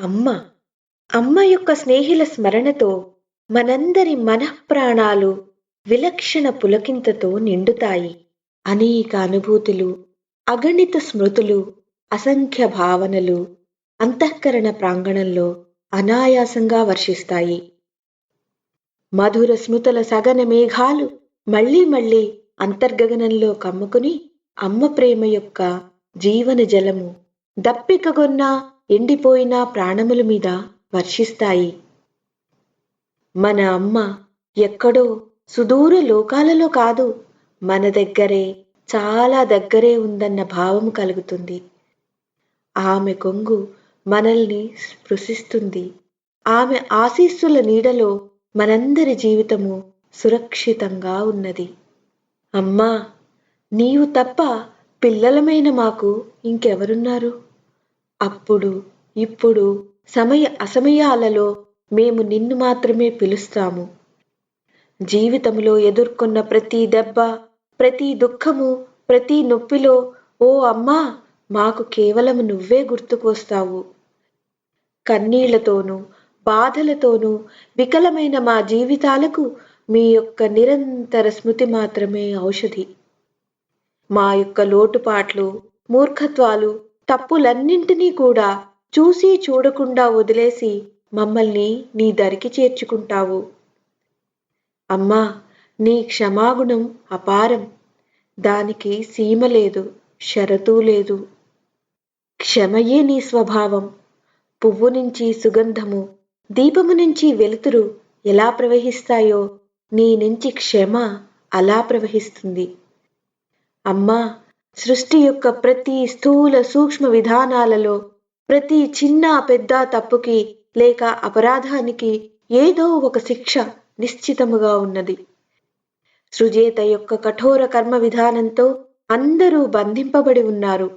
అమ్మ అమ్మ యొక్క స్నేహిల స్మరణతో మనందరి మనఃప్రాణాలు విలక్షణ పులకింతతో నిండుతాయి. అనేక అనుభూతులు అగణిత స్మృతులు అసంఖ్య భావనలు అంతఃకరణ ప్రాంగణంలో అనాయాసంగా వర్షిస్తాయి. మధుర స్మృతుల సగన మేఘాలు మళ్ళీ మళ్ళీ అంతర్గగనంలో కమ్ముకుని అమ్మ ప్రేమ యొక్క జీవన జలము దప్పికగొన్న ఎండిపోయిన ప్రాణముల మీద వర్షిస్తాయి. మన అమ్మ ఎక్కడో సుదూర లోకాలలో కాదు మన దగ్గరే చాలా దగ్గరే ఉందన్న భావం కలుగుతుంది. ఆమె కొంగు మనల్ని స్పృశిస్తుంది. ఆమె ఆశీస్సుల నీడలో మనందరి జీవితము సురక్షితంగా ఉన్నది. అమ్మా నీవు తప్ప పిల్లలమైన మాకు ఇంకెవరున్నారు? అప్పుడు ఇప్పుడు సమయ అసమయాలలో మేము నిన్ను మాత్రమే పిలుస్తాము. జీవితంలో ఎదుర్కొన్న ప్రతి దెబ్బ ప్రతి దుఃఖము ప్రతి నొప్పిలో ఓ అమ్మా మాకు కేవలం నువ్వే గుర్తుకొస్తావు. కన్నీళ్ళతోనూ బాధలతోనూ వికలమైన మా జీవితాలకు మీ యొక్క నిరంతర స్మృతి మాత్రమే ఔషధి. మా యొక్క లోటుపాట్లు మూర్ఖత్వాలు తప్పులన్నింటినీ కూడా చూసి చూడకుండా వదిలేసి మమ్మల్ని నీ దరికి చేర్చుకుంటావు. అమ్మా నీ క్షమాగుణం అపారం. దానికి సీమ లేదు షరతూ లేదు. క్షమయే నీ స్వభావం. పువ్వు నుంచి సుగంధము దీపము నుంచి వెలుతురు ఎలా ప్రవహిస్తాయో నీ నుంచి క్షమ అలా ప్రవహిస్తుంది. అమ్మా సృష్టి యొక్క ప్రతి స్థూల సూక్ష్మ విధానాలలో ప్రతి చిన్న పెద్ద తప్పుకి లేక అపరాధానికి ఏదో ఒక శిక్ష నిశ్చితముగా ఉన్నది. సృజేత యొక్క కఠోర కర్మ విధానంతో అందరూ బంధింపబడి ఉన్నారు.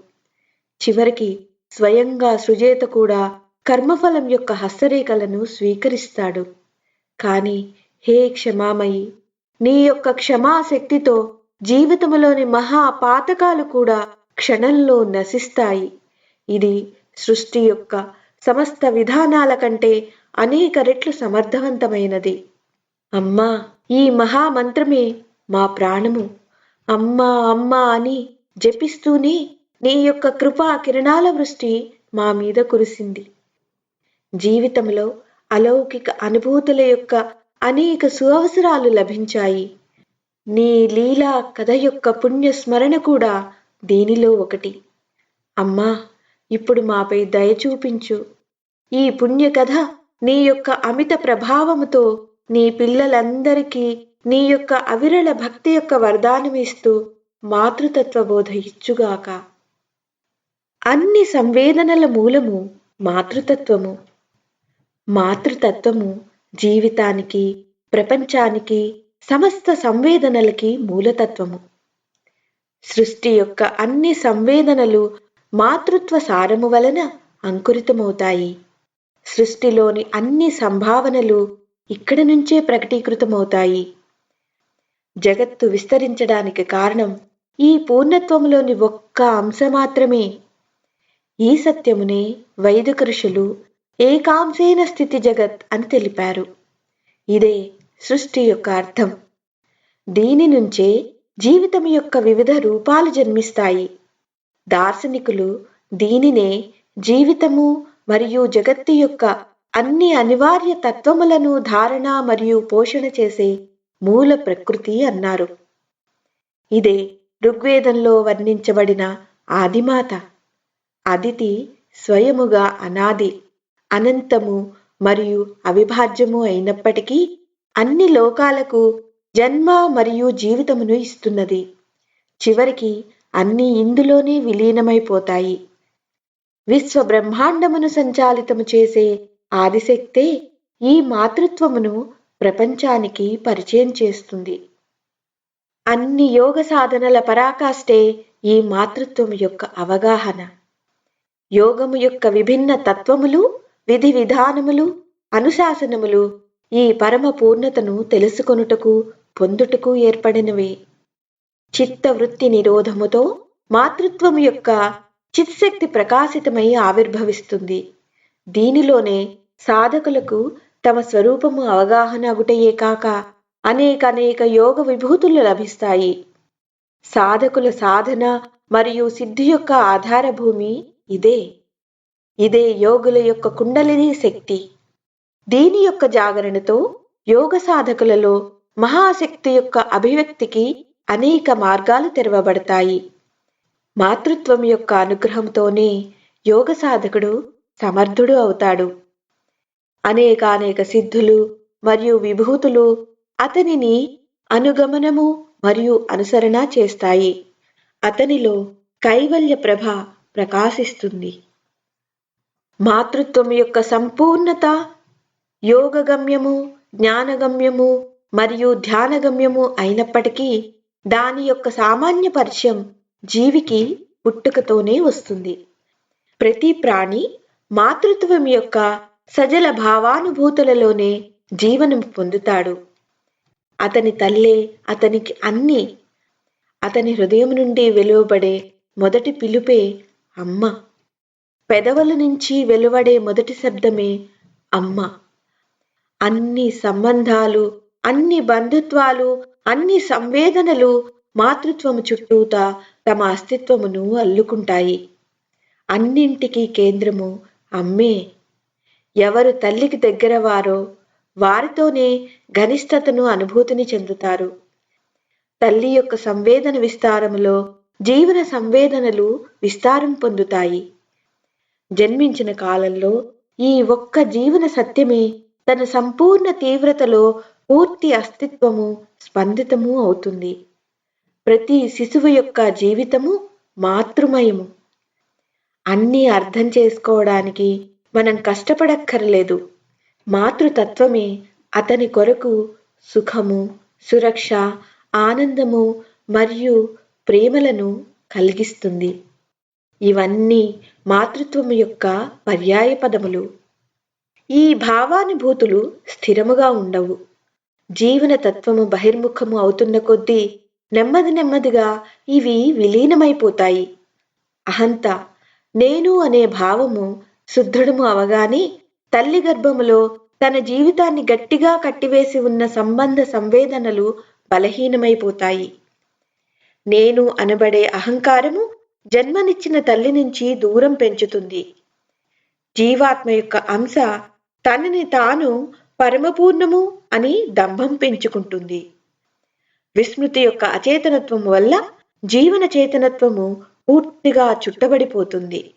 చివరికి స్వయంగా సృజేత కూడా కర్మఫలం యొక్క హస్తరేఖలను స్వీకరిస్తాడు. కాని హే క్షమామయి నీ యొక్క క్షమాశక్తితో జీవితములోని మహా పాతకాలు కూడా క్షణంలో నశిస్తాయి. ఇది సృష్టి యొక్క సమస్త విధానాల కంటే అనేక రెట్లు సమర్థవంతమైనది. అమ్మా ఈ మహామంత్రమే మా ప్రాణము. అమ్మా అమ్మా అని జపిస్తూనే నీ యొక్క కృపా కిరణాల వృష్టి మా మీద కురిసింది. జీవితంలో అలౌకిక అనుభూతుల యొక్క అనేక సువసరాలు లభించాయి. నీ లీలా కథ యొక్క పుణ్య స్మరణ కూడా దీనిలో ఒకటి. అమ్మా ఇప్పుడు మాపై దయ చూపించు. ఈ పుణ్య కథ నీ యొక్క అమిత ప్రభావముతో నీ పిల్లలందరికీ నీ యొక్క అవిరళ భక్తి యొక్క వరదానమిస్తూ మాతృతత్వ బోధ ఇచ్చుగాక. అన్ని సంవేదనల మూలము మాతృతత్వము. మాతృతత్వము జీవితానికి ప్రపంచానికి సమస్త సంవేదనలకి మూలతత్వము. సృష్టి యొక్క అన్ని సంవేదనలు మాతృత్వ సారము వలన అంకురితమవుతాయి. సృష్టిలోని అన్ని సంభావనలు ఇక్కడి నుంచే ప్రకటీకృతమవుతాయి. జగత్తు విస్తరించడానికి కారణం ఈ పూర్ణత్వములోని ఒక్క అంశ మాత్రమే ఈ సత్యమునే వైదిక ఋషులు ఏకాంశేన స్థితి జగత్ అని తెలిపారు. ఇదే సృష్టి యొక్క అర్థం. దీని నుంచే జీవితం యొక్క వివిధ రూపాలు జన్మిస్తాయి. దార్శనికులు దీనినే జీవితము మరియు జగత్తు యొక్క అన్ని అనివార్య తత్వములను ధారణ మరియు పోషణ చేసే మూల ప్రకృతి అన్నారు. ఇదే ఋగ్వేదంలో వర్ణించబడిన ఆదిమాత. అదితి స్వయముగా అనాది అనంతము మరియు అవిభాజ్యము అయినప్పటికీ అన్ని లోకాలకు జన్మ మరియు జీవితమును ఇస్తున్నది. చివరికి అన్నీ ఇందులోనే విలీనమైపోతాయి. విశ్వ బ్రహ్మాండమును సంచాలితము చేసే ఆదిశక్తే ఈ మాతృత్వమును ప్రపంచానికి పరిచయం చేస్తుంది. అన్ని యోగ సాధనల పరాకాష్టే ఈ మాతృత్వం యొక్క అవగాహన. యోగము యొక్క విభిన్న తత్వములు విధి విధానములు అనుశాసనములు ఈ పరమ పూర్ణతను తెలుసుకొనుటకు పొందుటకు ఏర్పడినవి. చిత్త వృత్తి నిరోధముతో మాతృత్వము యొక్క చిత్శక్తి ప్రకాశితమై ఆవిర్భవిస్తుంది. దీనిలోనే సాధకులకు తమ స్వరూపము అవగాహన అగుటయే కాక అనేక అనేక యోగ విభూతులు లభిస్తాయి. సాధకుల సాధన మరియు సిద్ధి యొక్క ఆధారభూమి ఇదే. ఇదే యోగుల యొక్క కుండలిని శక్తి. దీని యొక్క జాగరణతో యోగ సాధకులలో మహాశక్తి యొక్క అభివ్యక్తికి అనేక మార్గాలు తెరవబడతాయి. మాతృత్వం యొక్క అనుగ్రహంతోనే యోగ సాధకుడు సమర్థుడు అవుతాడు. అనేకానేక సిద్ధులు మరియు విభూతులు అతనిని అనుగమనము మరియు అనుసరణ చేస్తాయి. అతనిలో కైవల్య ప్రభ ప్రకాశిస్తుంది. మాతృత్వం యొక్క సంపూర్ణత యోగగమ్యము జ్ఞానగమ్యము మరియు ధ్యానగమ్యము అయినప్పటికీ దాని యొక్క సామాన్య పరిచయం జీవికి పుట్టుకతోనే వస్తుంది. ప్రతి ప్రాణి మాతృత్వం యొక్క సజల భావానుభూతులలోనే జీవనం పొందుతాడు. అతని తల్లే అతనికి అన్ని. అతని హృదయం నుండి వెలువబడే మొదటి పిలుపే అమ్మ. పెదవుల నుంచి వెలువడే మొదటి శబ్దమే అమ్మ. అన్ని సంబంధాలు అన్ని బంధుత్వాలు అన్ని సంవేదనలు మాతృత్వము చుట్టూత తమ అస్తిత్వమును అల్లుకుంటాయి. అన్నింటికీ కేంద్రము అమ్మే. ఎవరు తల్లికి దగ్గర వారో వారితోనే ఘనిష్టతను అనుభూతిని చెందుతారు. తల్లి యొక్క సంవేదన విస్తారములో జీవన సంవేదనలు విస్తారం పొందుతాయి. జన్మించిన కాలంలో ఈ ఒక్క జీవన సత్యమే తన సంపూర్ణ తీవ్రతలో పూర్తి అస్తిత్వము స్పందితము అవుతుంది. ప్రతి శిశువు యొక్క జీవితము మాతృమయము. అన్నీ అర్థం చేసుకోవడానికి మనం కష్టపడక్కర్లేదు. మాతృతత్వమే అతని కొరకు సుఖము సురక్ష ఆనందము మరియు ప్రేమలను కలిగిస్తుంది. ఇవన్నీ మాతృత్వము యొక్క పర్యాయ పదములు ఈ భావానుభూతులు స్థిరముగా ఉండవు. జీవన తత్వము బహిర్ముఖము అవుతున్న కొద్దీ నెమ్మది నెమ్మదిగా ఇవి విలీనమైపోతాయి. అహంత నేను అనే భావము శుద్ధుడము అవగానే తల్లి గర్భములో తన జీవితాన్ని గట్టిగా కట్టివేసి ఉన్న సంబంధ సంవేదనలు బలహీనమైపోతాయి. నేను అనబడే అహంకారము జన్మనిచ్చిన తల్లి నుంచి దూరం పెంచుతుంది. జీవాత్మ యొక్క అంశ తనని తాను పరమపూర్ణము అని దంభం పెంచుకుంటుంది. విస్మృతి యొక్క అచేతనత్వము వల్ల జీవన చేతనత్వము పూర్తిగా చుట్టబడిపోతుంది.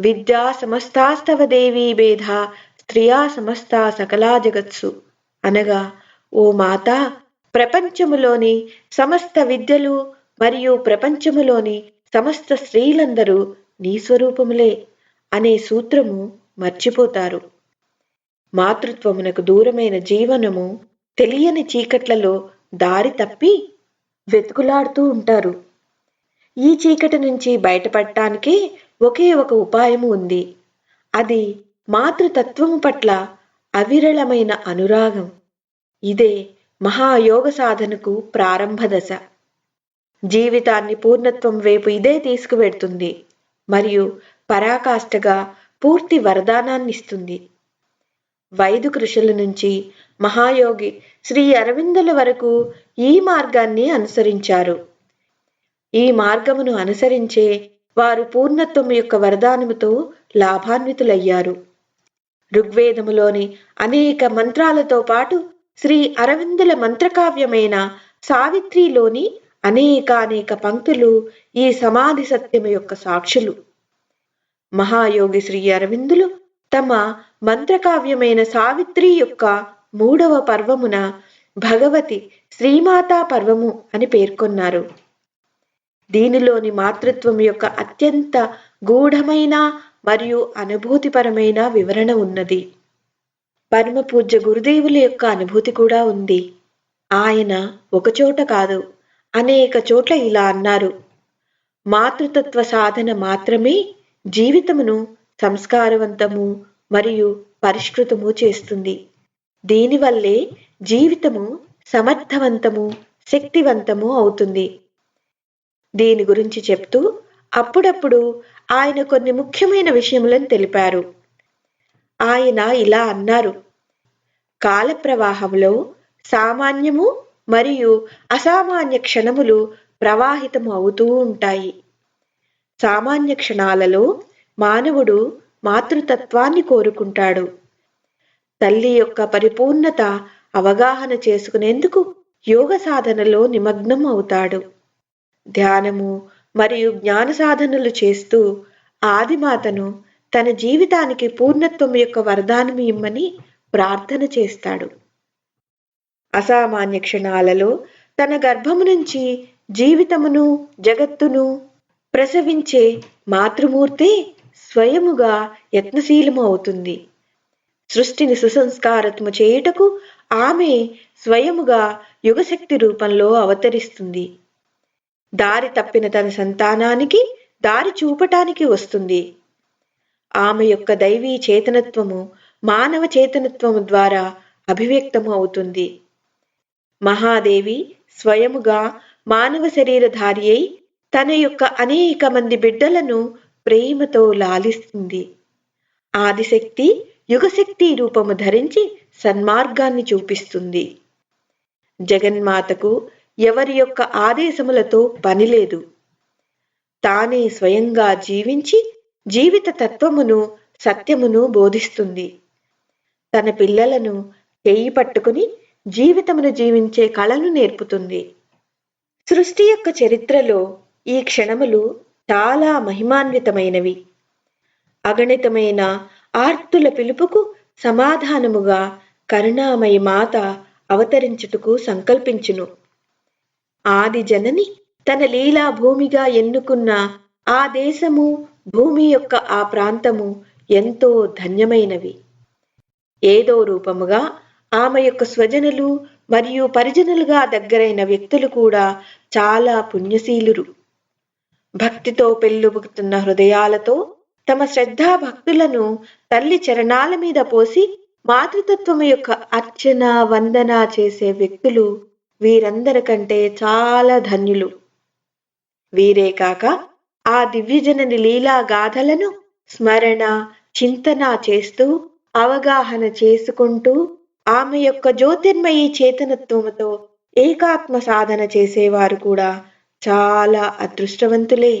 విద్యా సమస్తాస్తవ దేవీ భేద స్త్రియా సమస్త సకలా జగత్సు. అనగా ఓ మాత ప్రపంచములోని సమస్త విద్యలు మరియు ప్రపంచములోని సమస్త స్త్రీలందరూ నీ స్వరూపములే అనే సూత్రము మర్చిపోతారు. మాతృత్వమునకు దూరమైన జీవనము తెలియని చీకట్లలో దారి తప్పి వెతుకులాడుతూ ఉంటారు. ఈ చీకటి నుంచి బయటపడటానికి ఒకే ఒక ఉపాయము ఉంది. అది మాతృతత్వము పట్ల అవిరళమైన అనురాగం. ఇదే మహాయోగ సాధనకు ప్రారంభ దశ. జీవితాన్ని పూర్ణత్వం వైపు ఇదే తీసుకువెడుతుంది. మరియు పరాకాష్ఠగా పూర్తి వరదానాన్నిస్తుంది. వైదిక ఋషుల నుంచి మహాయోగి శ్రీ అరవిందుల వరకు ఈ మార్గాన్ని అనుసరించారు. ఈ మార్గమును అనుసరించే వారు పూర్ణత్వం యొక్క వరదానముతో లాభాన్వితులయ్యారు. ఋగ్వేదములోని అనేక మంత్రాలతో పాటు శ్రీ అరవిందుల మంత్రకావ్యమైన సావిత్రిలోని అనేకానేక పంక్తులు ఈ సమాధి సత్యము యొక్క సాక్షులు. మహాయోగి శ్రీ అరవిందులు తమ మంత్రకావ్యమైన సావిత్రి యొక్క మూడవ పర్వమున భగవతి శ్రీమాతా పర్వము అని పేర్కొన్నారు. దీనిలోని మాతృత్వం యొక్క అత్యంత గూఢమైన మరియు అనుభూతిపరమైన వివరణ ఉన్నది. పరమ పూజ్య గురుదేవుల యొక్క అనుభూతి కూడా ఉంది. ఆయన ఒకచోట కాదు అనేక చోట్ల ఇలా అన్నారు. మాతృతత్వ సాధన మాత్రమే జీవితమును సంస్కారవంతము మరియు పరిష్కృతము చేస్తుంది. దీనివల్లే జీవితము సమర్థవంతము శక్తివంతము అవుతుంది. దీని గురించి చెప్తూ అప్పుడప్పుడు ఆయన కొన్ని ముఖ్యమైన విషయములను తెలిపారు. ఆయన ఇలా అన్నారు కాల ప్రవాహంలో సామాన్యము మరియు అసామాన్య క్షణములు ప్రవాహితము అవుతూ ఉంటాయి. సామాన్య క్షణాలలో మానవుడు మాతృతత్వాన్ని కోరుకుంటాడు. తల్లి యొక్క పరిపూర్ణత అవగాహన చేసుకునేందుకు యోగ సాధనలో నిమగ్నం అవుతాడు. ధ్యానము మరియు జ్ఞాన సాధనలు చేస్తూ ఆదిమాతను తన జీవితానికి పూర్ణత్వం యొక్క వరదానం ఇమ్మని ప్రార్థన చేస్తాడు. అసామాన్య క్షణాలలో తన గర్భము నుంచి జీవితమును జగత్తును ప్రసవించే మాతృమూర్తే స్వయముగా యత్నశీలము అవుతుంది సృష్టిని సుసంస్కారత్ము చేయుటకు ఆమె స్వయముగా యుగశక్తి రూపంలో అవతరిస్తుంది. దారి తప్పిన తన సంతానానికి దారి చూపటానికి వస్తుంది. ఆమె యొక్క దైవీ చేతనత్వము మానవ చేతనత్వము ద్వారా అభివ్యక్తము అవుతుంది. మహాదేవి స్వయముగా మానవ శరీరధారి అయి తన యొక్క అనేక మంది బిడ్డలను ప్రేమతో లాలిస్తుంది. ఆదిశక్తి యుగశక్తి రూపము ధరించి సన్మార్గాన్ని చూపిస్తుంది. జగన్మాతకు ఎవరి యొక్క ఆదేశములతో పనిలేదు. తానే స్వయంగా జీవించి జీవిత తత్వమును సత్యమును బోధిస్తుంది. తన పిల్లలను చేయి పట్టుకుని జీవితమును జీవించే కళను నేర్పుతుంది. సృష్టి యొక్క చరిత్రలో ఈ క్షణములు చాలా మహిమాన్వితమైనవి. అగణితమైన ఆర్తుల పిలుపుకు సమాధానముగా కరుణామయ మాత అవతరించుటకు సంకల్పించును. ఆది జనని తన లీలా భూమిగా ఎన్నుకున్న ఆ దేశము భూమి యొక్క ఆ ప్రాంతము ఎంతో ధన్యమైనవి. ఏదో రూపముగా ఆమె యొక్క స్వజనులు మరియు పరిజనులుగా దగ్గరైన వ్యక్తులు కూడా చాలా పుణ్యశీలురు. భక్తితో పెళ్ళుబుకుతున్న హృదయాలతో తమ శ్రద్ధా భక్తులను తల్లి చరణాల మీద పోసి మాతృతత్వము యొక్క అర్చన వందన చేసే వ్యక్తులు వీరందరికంటే చాలా ధన్యులు. వీరే కాక ఆ దివ్యజనని లీలా గాథలను స్మరణ చింతన చేస్తూ అవగాహన చేసుకుంటూ ఆమె యొక్క జ్యోతిర్మయీ చేతనత్వముతో ఏకాత్మ సాధన చేసేవారు కూడా చాలా అదృష్టవంతులే.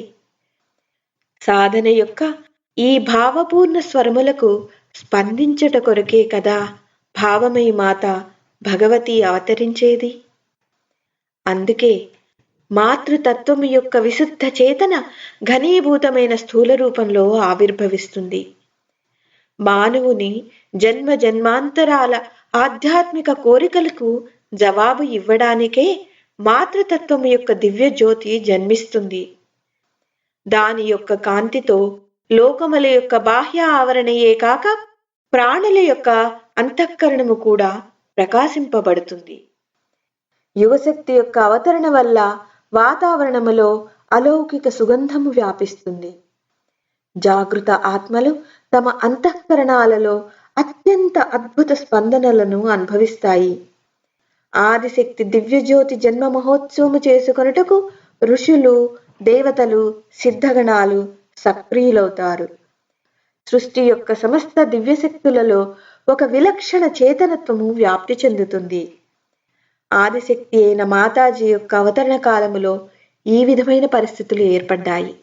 సాధన యొక్క ఈ భావపూర్ణ స్వరములకు స్పందించట కొరకే కదా భావమై మాత భగవతి అవతరించేది. అందుకే మాతృతత్వము యొక్క విశుద్ధ చేతన ఘనీభూతమైన స్థూల రూపంలో ఆవిర్భవిస్తుంది. మానవుని జన్మ జన్మాంతరాల ఆధ్యాత్మిక కోరికలకు జవాబు ఇవ్వడానికే మాతృతత్వము యొక్క దివ్య జ్యోతి జన్మిస్తుంది. దాని యొక్క కాంతితో లోకముల యొక్క బాహ్య ఆవరణయే కాక ప్రాణుల యొక్క అంతఃకరణము కూడా ప్రకాశింపబడుతుంది. యువశక్తి యొక్క అవతరణ వల్ల వాతావరణములో అలౌకిక సుగంధము వ్యాపిస్తుంది. జాగృత ఆత్మలు తమ అంతఃకరణాలలో అత్యంత అద్భుత స్పందనలను అనుభవిస్తాయి. ఆదిశక్తి దివ్యజ్యోతి జన్మ మహోత్సవము చేసుకొనుటకు ఋషులు దేవతలు సిద్ధగణాలు సక్రియులవుతారు. సృష్టి యొక్క సమస్త దివ్యశక్తులలో ఒక విలక్షణ చేతనత్వము వ్యాప్తి చెందుతుంది. ఆదిశక్తి అయిన మాతాజీ యొక్క అవతరణ కాలములో ఈ విధమైన పరిస్థితులు ఏర్పడ్డాయి.